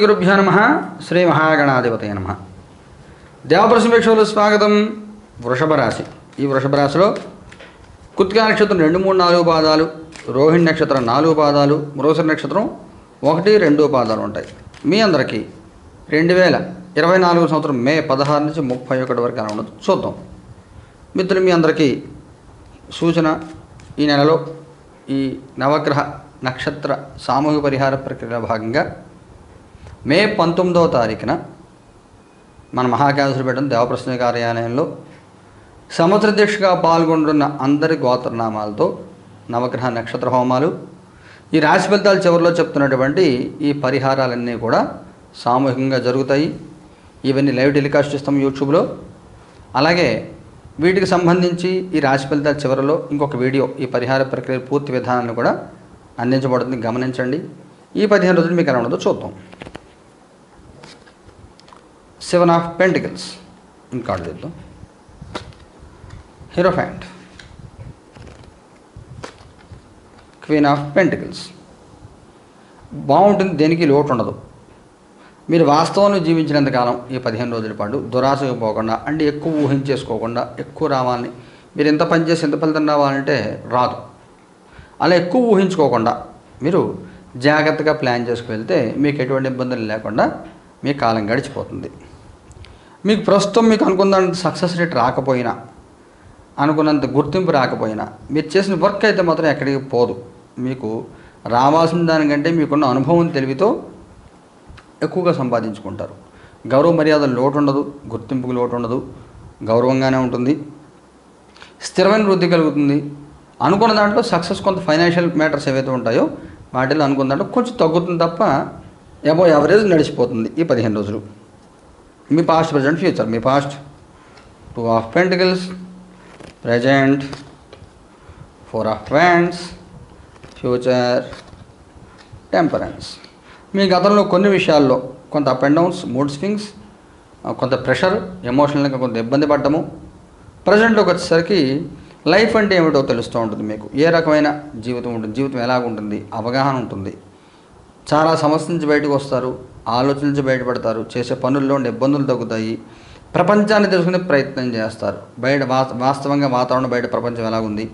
ఓం గురుభ్యో నమ శ్రీ మహాగణాధిపతయ నమ దేవప్రసమేక్షలు స్వాగతం వృషభ రాశి ఈ వృషభ రాశిలో కుత్కా నక్షత్రం రెండు మూడు నాలుగు పాదాలు రోహిణి నక్షత్రం నాలుగు పాదాలు మృగశిర నక్షత్రం ఒకటి రెండు పాదాలు ఉంటాయి. మీ అందరికీ రెండు వేల ఇరవై నాలుగు సంవత్సరం మే పదహారు నుంచి ముప్పై ఒకటి వరకు అలా ఉండదు చూద్దాం. మిత్రులు మీ అందరికీ సూచన ఈ నెలలో ఈ నవగ్రహ నక్షత్ర సామూహిక పరిహార ప్రక్రియలో భాగంగా మే పంతొమ్మిదవ తారీఖున మన మహాకాశపేటం దేవప్రశ్న కార్యాలయంలో సముద్ర దీక్షగా పాల్గొంటున్న అందరి గోత్రనామాలతో నవగ్రహ నక్షత్ర హోమాలు ఈ రాశి ఫలితాల చివరిలో చెప్తున్నటువంటి ఈ పరిహారాలన్నీ కూడా సామూహికంగా జరుగుతాయి. ఇవన్నీ లైవ్ టెలికాస్ట్ ఇస్తాం యూట్యూబ్లో. అలాగే వీటికి సంబంధించి ఈ రాశి ఫలితాల చివరిలో ఇంకొక వీడియో ఈ పరిహార ప్రక్రియ పూర్తి విధానాన్ని కూడా అందించబడుతుంది. గమనించండి. ఈ పదిహేను రోజులు మీకు ఎలా ఉండదో చూద్దాం. సెవెన్ ఆఫ్ పెంటికల్స్ ఇంకా చూద్దాం హీరోఫ్యాంట్ క్వీన్ ఆఫ్ పెంటికల్స్ బాగుంటుంది దేనికి లోటు ఉండదు. మీరు వాస్తవంలో జీవించినంత కాలం ఈ పదిహేను రోజుల పాటు దురాశకు పోకుండా అంటే ఎక్కువ ఊహించేసుకోకుండా ఎక్కువ రావాలని మీరు ఎంత పని చేసి ఎంత ఫలితం రావాలంటే రాదు. అలా ఎక్కువ ఊహించుకోకుండా మీరు జాగ్రత్తగా ప్లాన్ చేసుకు వెళ్తే మీకు ఎటువంటి ఇబ్బందులు లేకుండా మీ కాలం గడిచిపోతుంది. మీకు ప్రస్తుతం మీకు అనుకున్నంత సక్సెస్ రేట్ రాకపోయినా అనుకున్నంత గుర్తింపు రాకపోయినా మీరు చేసిన వర్క్ అయితే మాత్రం ఎక్కడికి పోదు. మీకు రావాల్సిన దానికంటే మీకున్న అనుభవం తెలివితో ఎక్కువగా సంపాదించుకుంటారు. గౌరవ మర్యాద లోటు ఉండదు గుర్తింపుకు లోటు ఉండదు గౌరవంగానే ఉంటుంది స్థిరమైన వృద్ధి కలుగుతుంది. అనుకున్న దాంట్లో సక్సెస్ కొంత ఫైనాన్షియల్ మ్యాటర్స్ ఏవైతే ఉంటాయో వాటిలో అనుకున్న దాంట్లో కొంచెం తగ్గుతుంది తప్ప ఎబో యావరేజ్ నడిచిపోతుంది ఈ పదిహేను రోజులు. మీ past present future me past two of pentacles present four of wands future temperance మీ గతంలో కొన్ని విషయాల్లో కొంత up and downs mood swings కొంత ప్రెషర్ ఎమోషనల్గా కొంత ఇబ్బంది పడ్డము. ప్రజెంట్లోకి వచ్చేసరికి లైఫ్ అంటే ఏమిటో తెలుస్తూ ఉంటుంది మీకు. ఏ రకమైన జీవితం ఉంటుంది? జీవితం ఎలాగుంటుంది? అవగాహన ఉంటుంది. చాలా సమస్య నుంచి బయటకు వస్తారు ఆలోచన నుంచి బయటపడతారు చేసే పనుల్లో ఇబ్బందులు తగ్గుతాయి. ప్రపంచాన్ని తెలుసుకునే ప్రయత్నం చేస్తారు. బయట వాస్తవంగా వాతావరణం బయట ప్రపంచం ఎలాగుంది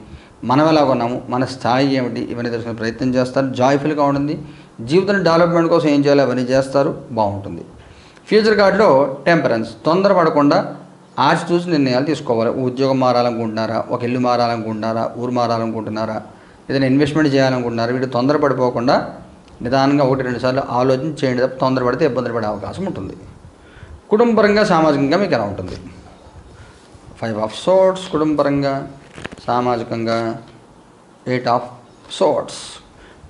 మనం ఎలా ఉన్నాము మన స్థాయి ఏమిటి ఇవన్నీ తెలుసుకునే ప్రయత్నం చేస్తారు. జాయ్ఫుల్గా ఉంటుంది జీవితం డెవలప్మెంట్ కోసం ఏం చేయాలో అవన్నీ చేస్తారు. బాగుంటుంది. ఫ్యూచర్ కార్డులో టెంపరెన్స్ తొందరపడకుండా ఆచి చూసి నిర్ణయాలు తీసుకోవాలి. ఉద్యోగం మారాలనుకుంటున్నారా ఒక ఇల్లు మారాలనుకుంటున్నారా ఊరు మారాలనుకుంటున్నారా ఏదైనా ఇన్వెస్ట్మెంట్ చేయాలనుకుంటున్నారా వీటి తొందరపడిపోకుండా నిదానంగా ఒకటి రెండు సార్లు ఆలోచన చేయండి తప్ప తొందరపడితే ఇబ్బందులు పడే అవకాశం ఉంటుంది. కుటుంబపరంగా సామాజికంగా మీకు ఎలా ఉంటుంది? ఫైవ్ ఆఫ్ సోట్స్ కుటుంబపరంగా సామాజికంగా ఎయిట్ ఆఫ్ సోట్స్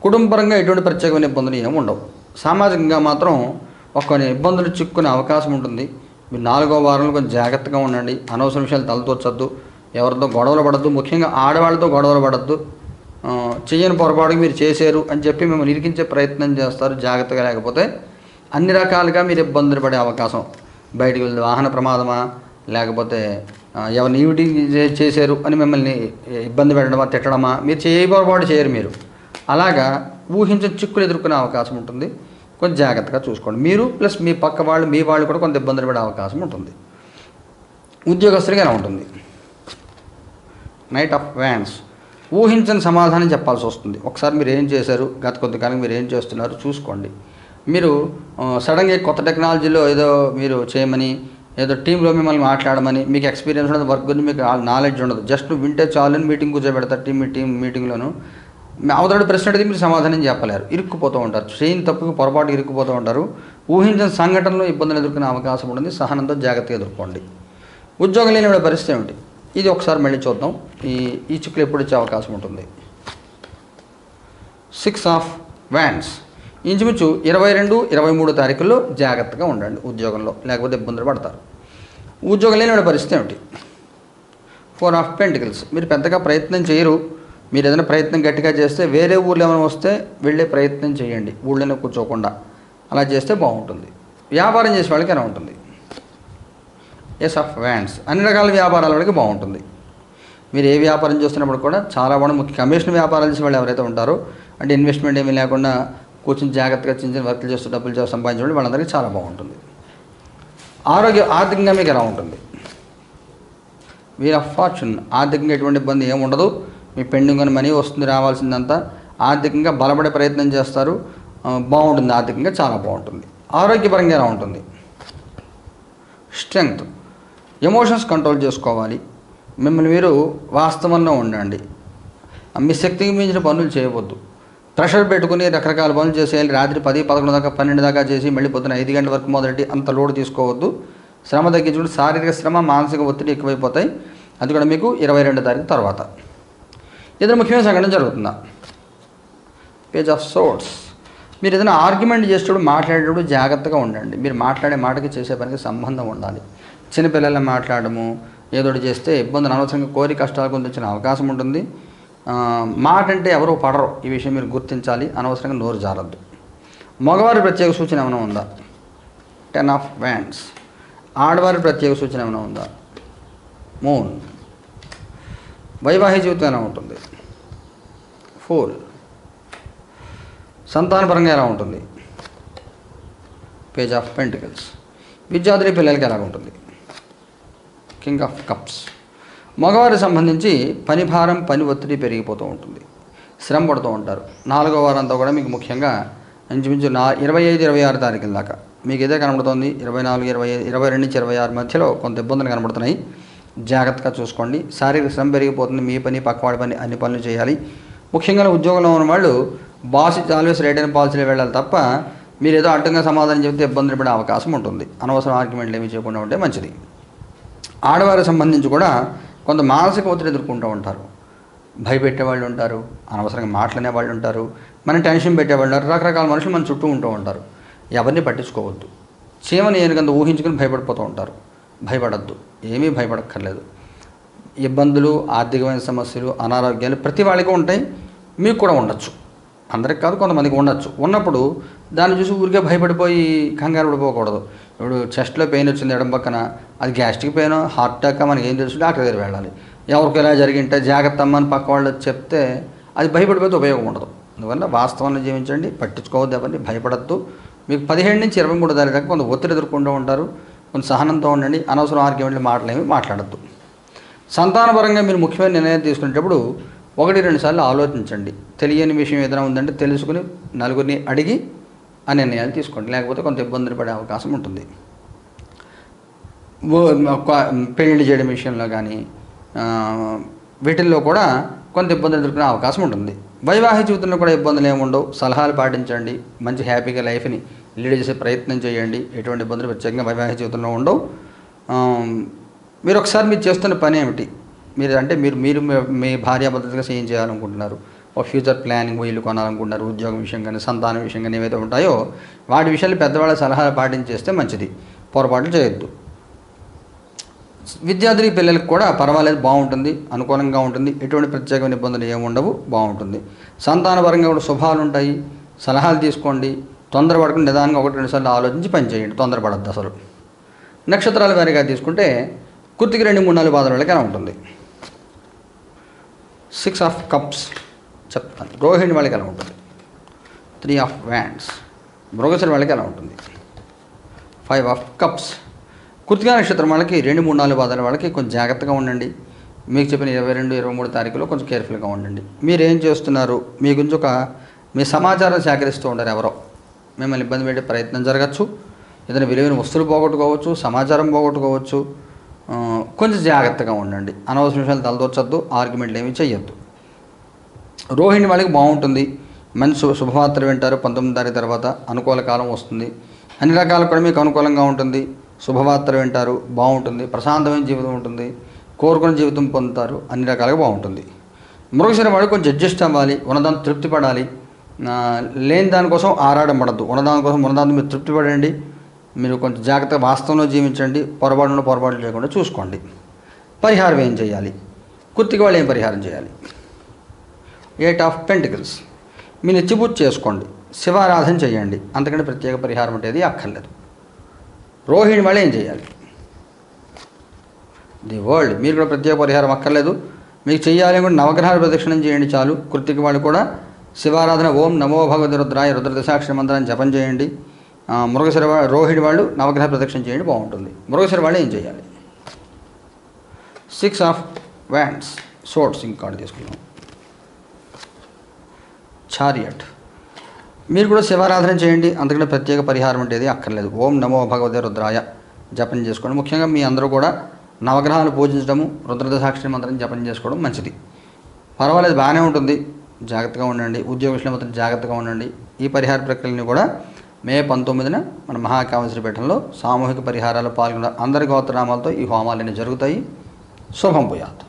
కుటుంబపరంగా ఎటువంటి ప్రత్యేకమైన ఇబ్బందులు ఏమి ఉండవు. సామాజికంగా మాత్రం ఒక కొన్ని ఇబ్బందులు చిక్కునే అవకాశం ఉంటుంది. మీరు నాలుగో వారంలో కొంచెం జాగ్రత్తగా ఉండండి. అనవసర విషయాలు తలతోచద్దు ఎవరితో గొడవలు పడద్దు. ముఖ్యంగా ఆడవాళ్ళతో గొడవలు పడద్దు. చేయని పొరపాటుకు మీరు చేశారు అని చెప్పి మిమ్మల్ని నిరికించే ప్రయత్నం చేస్తారు జాగ్రత్తగా లేకపోతే అన్ని రకాలుగా మీరు ఇబ్బందులు పడే అవకాశం. బయటకు వెళ్ళి వాహన ప్రమాదమా లేకపోతే ఎవరిని ఈవిటి చేశారు అని మిమ్మల్ని ఇబ్బంది పెట్టడమా తిట్టడమా మీరు చేయ పొరపాటు చేయరు మీరు. అలాగా ఊహించిన చిక్కులు ఎదుర్కొనే అవకాశం ఉంటుంది. కొంచెం జాగ్రత్తగా చూసుకోండి. మీరు ప్లస్ మీ పక్క వాళ్ళు మీ వాళ్ళు కూడా కొంత ఇబ్బందులు పడే అవకాశం ఉంటుంది. ఉద్యోగస్తుడిగా ఎలా ఉంటుంది? నైట్ ఆఫ్ వ్యాన్స్ ఊహించని సమాధానం చెప్పాల్సి వస్తుంది. ఒకసారి మీరు ఏం చేశారు? గత కొంతకాలం మీరు ఏం చేస్తున్నారు? చూసుకోండి. మీరు సడన్గా కొత్త టెక్నాలజీలో ఏదో మీరు చేయమని ఏదో టీంలో మిమ్మల్ని మాట్లాడమని మీకు ఎక్స్పీరియన్స్ ఉండదు వర్క్ గురించి మీకు నాలెడ్జ్ ఉండదు. జస్ట్ వింటే చాలు మీటింగ్ కూర్చోబెడతారు టీం టీం మీటింగ్లోను. అవతల ప్రశ్న అడిగితే మీరు సమాధానం చెప్పలేరు. ఇరుక్కుపోతూ ఉంటారు. చేయని తప్పుకు పొరపాటు ఇరుక్కుపోతూ ఉంటారు. ఊహించిన సంఘటనలో ఇబ్బందులు ఎదుర్కొనే అవకాశం ఉంటుంది సహనంతో జాగ్రత్తగా ఎదుర్కోండి. ఉద్యోగం లేని పరిస్థితి ఏమిటి? ఇది ఒకసారి మళ్ళీ చూద్దాం. ఈ ఈ చిక్కులు ఎప్పుడు వచ్చే అవకాశం ఉంటుంది? సిక్స్ ఆఫ్ వ్యాన్స్ ఇంచుమించు ఇరవై రెండు ఇరవై మూడు తారీఖుల్లో జాగ్రత్తగా ఉండండి ఉద్యోగంలో లేకపోతే ఇబ్బందులు పడతారు. ఉద్యోగం లేని పరిస్థితి ఏమిటి? ఫోర్ ఆఫ్ పెంటికల్స్ మీరు పెద్దగా ప్రయత్నం చేయరు. మీరు ఏదైనా ప్రయత్నం గట్టిగా చేస్తే వేరే ఊళ్ళో ఏమైనా వస్తే వెళ్ళే ప్రయత్నం చేయండి. ఊళ్ళోనే కూర్చోకుండా. అలా చేస్తే బాగుంటుంది. వ్యాపారం చేసే వాళ్ళకి ఎలా ఉంటుంది. ఎస్ ఆఫ్ వ్యాండ్స్ అన్ని రకాల వ్యాపారాల వాళ్ళకి బాగుంటుంది. మీరు ఏ వ్యాపారం చేస్తున్నప్పుడు కూడా చాలా బాగా ముఖ్య కమిషన్ వ్యాపారాలు చేసే వాళ్ళు ఎవరైతే ఉంటారో అంటే ఇన్వెస్ట్మెంట్ ఏమీ లేకుండా కూర్చొని జాగ్రత్తగా చిన్న చిన్న వర్క్లు చేస్తూ డబ్బులు చేస్తూ సంపాదించడం వాళ్ళందరికీ చాలా బాగుంటుంది. ఆరోగ్య ఆర్థికంగా మీకు ఎలా ఉంటుంది? వీర్ ఆఫ్ ఫార్చ్యూన్ ఆర్థికంగా ఎటువంటి ఇబ్బంది ఏమి ఉండదు. మీ పెండింగ్ అని మనీ వస్తుంది రావాల్సిందంతా ఆర్థికంగా బలపడే ప్రయత్నం చేస్తారు. బాగుంటుంది ఆర్థికంగా చాలా బాగుంటుంది. ఆరోగ్యపరంగా ఎలా ఉంటుంది? స్ట్రెంగ్త్ ఎమోషన్స్ కంట్రోల్ చేసుకోవాలి. మిమ్మల్ని మీరు వాస్తవంలో ఉండండి. మీ శక్తికి మించిన పనులు చేయవద్దు. ప్రెషర్ పెట్టుకుని రకరకాల పనులు చేసేయాలి. రాత్రి పది పదకొండు దాకా పన్నెండు దాకా చేసి మళ్ళీ పొద్దున ఐదు గంటల వరకు మొదలెట్టి అంత లోడ్ తీసుకోవద్దు. శ్రమ తగ్గించుకుంటే శారీరక శ్రమ మానసిక ఒత్తిడి ఎక్కువైపోతాయి. అది కూడా మీకు ఇరవై రెండు తారీఖు తర్వాత. ఏదైనా ముఖ్యమైన సంఘటన జరుగుతుందా? పేజ్ ఆఫ్ సోర్స్ మీరు ఏదైనా ఆర్గ్యుమెంట్ చేసేటప్పుడు మాట్లాడేటప్పుడు జాగ్రత్తగా ఉండండి. మీరు మాట్లాడే మాటకి చేసే పనికి సంబంధం ఉండాలి. చిన్నపిల్లల్ని మాట్లాడము ఏదో చేస్తే ఇబ్బందులు అనవసరంగా కోరి కష్టాలు కొంత అవకాశం ఉంటుంది. మాట అంటే ఎవరు పడరు. ఈ విషయం మీరు గుర్తించాలి. అనవసరంగా నోరు జారద్దు. మగవారి ప్రత్యేక సూచన ఏమైనా ఉందా? టెన్ ఆఫ్ వ్యాండ్స్ ఆడవారి ప్రత్యేక సూచన ఏమైనా ఉందా? మూన్ వైవాహిక జీవితం ఎలా ఉంటుంది? ఫోర్ సంతానపరంగా ఎలా ఉంటుంది? పేజ్ ఆఫ్ పెంటికల్స్ విద్యార్థి పిల్లలకి ఎలా ఉంటుంది కింగ్ ఆఫ్ కప్స్ మగవారికి సంబంధించి పని భారం పని ఒత్తిడి పెరిగిపోతూ ఉంటుంది. శ్రమ పడుతూ ఉంటారు. నాలుగో వారంతా కూడా మీకు ముఖ్యంగా ఇంచుమించు నా ఇరవై ఐదు ఇరవై ఆరు తారీఖుల దాకా. మీకు ఇదే కనబడుతోంది? ఇరవై నాలుగు ఇరవై ఐదు ఇరవై రెండు నుంచి ఇరవై ఆరు మధ్యలో కొంత ఇబ్బందులు కనబడుతున్నాయి. జాగ్రత్తగా చూసుకోండి. శారీరక శ్రమ పెరిగిపోతుంది. మీ పని పక్కవాడి పని అన్ని పనులు చేయాలి. ముఖ్యంగా ఉద్యోగంలో ఉన్న వాళ్ళు బాస్ ఆల్వేస్ రైట్ అయిన పాలసీలో వెళ్ళాలి తప్ప మీరు ఏదో అడ్డంగా సమాధానం చెబితే ఇబ్బందులు పడే అవకాశం ఉంటుంది. అనవసరం ఆర్గ్యుమెంట్లు ఏమీ చేయకుండా ఉంటే మంచిది. ఆడవారికి సంబంధించి కూడా కొంత మానసిక ఒత్తిడి ఎదుర్కొంటూ ఉంటారు. భయపెట్టే వాళ్ళు ఉంటారు అనవసరంగా మాట్లాడే వాళ్ళు ఉంటారు మనం టెన్షన్ పెట్టేవాళ్ళు ఉంటారు రకరకాల మనుషులు మన చుట్టూ ఉంటూ ఉంటారు. ఎవరిని పట్టించుకోవద్దు. చీమని ఏనుగంత ఊహించుకుని భయపడిపోతూ ఉంటారు. భయపడద్దు. ఏమీ భయపడక్కర్లేదు. ఇబ్బందులు ఆర్థికమైన సమస్యలు అనారోగ్యాలు ప్రతి వాళ్ళకి ఉంటాయి. మీకు కూడా ఉండొచ్చు. అందరికి కాదు కొంతమందికి ఉండొచ్చు. ఉన్నప్పుడు దాన్ని చూసి ఊరికే భయపడిపోయి కంగారు పడిపోకూడదు. ఇప్పుడు చెస్ట్లో పెయిన్ వచ్చింది ఎడం పక్కన అది గ్యాస్ట్రిక్ పెయిన్ హార్ట్ అటాక్ మనకి ఏం తెలుసు డాక్టర్ దగ్గర వెళ్ళాలి. ఎవరికి ఎలా జరిగింటే జాగ్రత్త అమ్మని పక్క వాళ్ళు చెప్తే అది భయపడిపోతే ఉపయోగం ఉండదు. అందువల్ల వాస్తవాన్ని జీవించండి పట్టించుకోవద్దు ఎవరిని భయపడద్దు. మీకు పదిహేడు నుంచి ఇరవై మూడు తారీఖు దాకా కొంత ఒత్తిడి ఎదుర్కొంటూ ఉంటారు కొంత సహనంతో ఉండండి అనవసరం ఆర్గ్యుమెంట్లు మాటలేమి మాట్లాడద్దు. సంతానపరంగా మీరు ముఖ్యమైన నిర్ణయం తీసుకునేటప్పుడు ఒకటి రెండు సార్లు ఆలోచించండి. తెలియని విషయం ఏదైనా ఉందంటే తెలుసుకుని నలుగురిని అడిగి ఆ నిర్ణయాలు తీసుకోండి. లేకపోతే కొంత ఇబ్బందులు పడే అవకాశం ఉంటుంది. పెళ్ళి చేయడం విషయంలో కానీ వీటిల్లో కూడా కొంత ఇబ్బందులు ఎదుర్కొనే అవకాశం ఉంటుంది. వైవాహిక జీవితంలో కూడా ఇబ్బందులు ఏమి ఉండవు. సలహాలు పాటించండి. మంచి హ్యాపీగా లైఫ్ని లీడ్ చేసే ప్రయత్నం చేయండి. ఎటువంటి ఇబ్బందులు ప్రత్యేకంగా వైవాహిక జీవితంలో ఉండవు. మీరు ఒకసారి మీరు చేస్తున్న పని ఏమిటి? మీరు అంటే మీరు మీరు మీ- మీ భార్యాభర్తగా ఏం చేయాలనుకుంటున్నారు? ఫ్యూచర్ ప్లానింగ్ వీళ్ళు కొనాలనుకుంటున్నారు ఉద్యోగం విషయం కానీ సంతానం విషయం కానీ ఏవైతే ఉంటాయో వాటి విషయాలు పెద్దవాళ్ళ సలహాలు పాటించేస్తే మంచిది. పొరపాట్లు చేయొద్దు. విద్యార్థి పిల్లలకు కూడా పర్వాలేదు బాగుంటుంది అనుకూలంగా ఉంటుంది. ఎటువంటి ప్రత్యేకమైన ఇబ్బందులు ఏమి ఉండవు బాగుంటుంది. సంతానపరంగా కూడా శుభాలు ఉంటాయి. సలహాలు తీసుకోండి. తొందరపడకుండా నిదానంగా ఒకటి రెండు సార్లు ఆలోచించి పని చేయండి. తొందరపడద్దు అసలు. నక్షత్రాల వారిగా తీసుకుంటే కుర్తికి రెండు మూడు నాలుగు పాదాల వాళ్ళకి ఎలా ఉంటుంది. సిక్స్ ఆఫ్ కప్స్ చెప్తాను రోహిణి వాళ్ళకి ఎలా ఉంటుంది? త్రీ ఆఫ్ వ్యాండ్స్ మృగశిర వాళ్ళకి ఎలా ఉంటుంది? ఫైవ్ ఆఫ్ కప్స్ కృతికా నక్షత్రం వాళ్ళకి రెండు మూడు నాలుగు బాధల వాళ్ళకి కొంచెం జాగ్రత్తగా ఉండండి. మీకు చెప్పిన ఇరవై రెండు ఇరవై మూడు తారీఖులో కొంచెం కేర్ఫుల్గా ఉండండి. మీరు ఏం చేస్తున్నారు? మీ గురించి ఒక మీ సమాచారం సేకరిస్తూ ఉండరు ఎవరో. మిమ్మల్ని ఇబ్బంది పెట్టే ప్రయత్నం జరగచ్చు. ఏదైనా విలువైన వస్తువులు పోగొట్టుకోవచ్చు సమాచారం పోగొట్టుకోవచ్చు. కొంచెం జాగ్రత్తగా ఉండండి. అనవసర విషయాలు తలదోర్చొద్దు ఆర్గ్యుమెంట్లు ఏమీ చేయొద్దు రోహిణి వాళ్ళకి బాగుంటుంది. మంచి శుభ శుభవార్తలు వింటారు. పంతొమ్మిది తారీఖు తర్వాత అనుకూల కాలం వస్తుంది. అన్ని రకాలు కూడా మీకు అనుకూలంగా ఉంటుంది. శుభవార్తలు వింటారు. బాగుంటుంది. ప్రశాంతమైన జీవితం ఉంటుంది. కోరుకున్న జీవితం పొందుతారు. అన్ని రకాలుగా బాగుంటుంది. మృగశిర వాడు కొంచెం అడ్జస్ట్ అవ్వాలి. ఉన్నదాన్ని తృప్తి పడాలి. లేని దానికోసం ఆరాడం పడద్దు. ఉన్నదానికోసం ఉన్నదాన్ని మీరు తృప్తి పడండి. మీరు కొంచెం జాగ్రత్తగా వాస్తవంలో జీవించండి. పొరపాటున పొరపాటు చేయకుండా చూసుకోండి. పరిహారం ఏం చేయాలి? కుర్తికి వాళ్ళు ఏం పరిహారం చేయాలి? ఎయిట్ ఆఫ్ పెంటికల్స్ మీ నిత్యపూజ చేసుకోండి. శివారాధన చేయండి. అంతకంటే ప్రత్యేక పరిహారం అంటే అక్కర్లేదు. రోహిణి వాళ్ళు ఏం చేయాలి? ది వరల్డ్ మీరు కూడా ప్రత్యేక పరిహారం అక్కర్లేదు. మీకు చేయాలి కూడా నవగ్రహాలు ప్రదక్షిణం చేయండి చాలు. కృతికి వాళ్ళు కూడా శివారాధన ఓం నమో భగవతి రుద్రాయ రుద్రదశాక్షర మంత్రాన్ని జపం చేయండి. మృగశిర రోహిణి వాళ్ళు నవగ్రహ ప్రదక్షిణ చేయండి బాగుంటుంది. మృగశిర వాళ్ళు ఏం చేయాలి? సిక్స్ ఆఫ్ వ్యాండ్స్ సోట్స్ ఇంక కార్డు తీసుకున్నాం చారియట్ మీరు కూడా శివారాధన చేయండి అందుకనే ప్రత్యేక పరిహారం అంటే అక్కర్లేదు. ఓం నమో భగవతే రుద్రాయ జపం చేసుకోండి. ముఖ్యంగా మీ అందరూ కూడా నవగ్రహాలు పూజించడము రుద్రదసాక్షి మంత్రం జపం చేసుకోవడం మంచిది. పర్వాలేదు బాగానే ఉంటుంది. జాగ్రత్తగా ఉండండి. ఉద్యోగ విషయంలో మాత్రం జాగ్రత్తగా ఉండండి. ఈ పరిహార ప్రక్రియని కూడా మే పంతొమ్మిదిన మన మహాకావశ్వరి పీఠంలో సామూహిక పరిహారాలు పాల్గొన్న అందరి గోత్రనామాలతో ఈ హోమాలన్నీ జరుగుతాయి. శుభం పోయాత్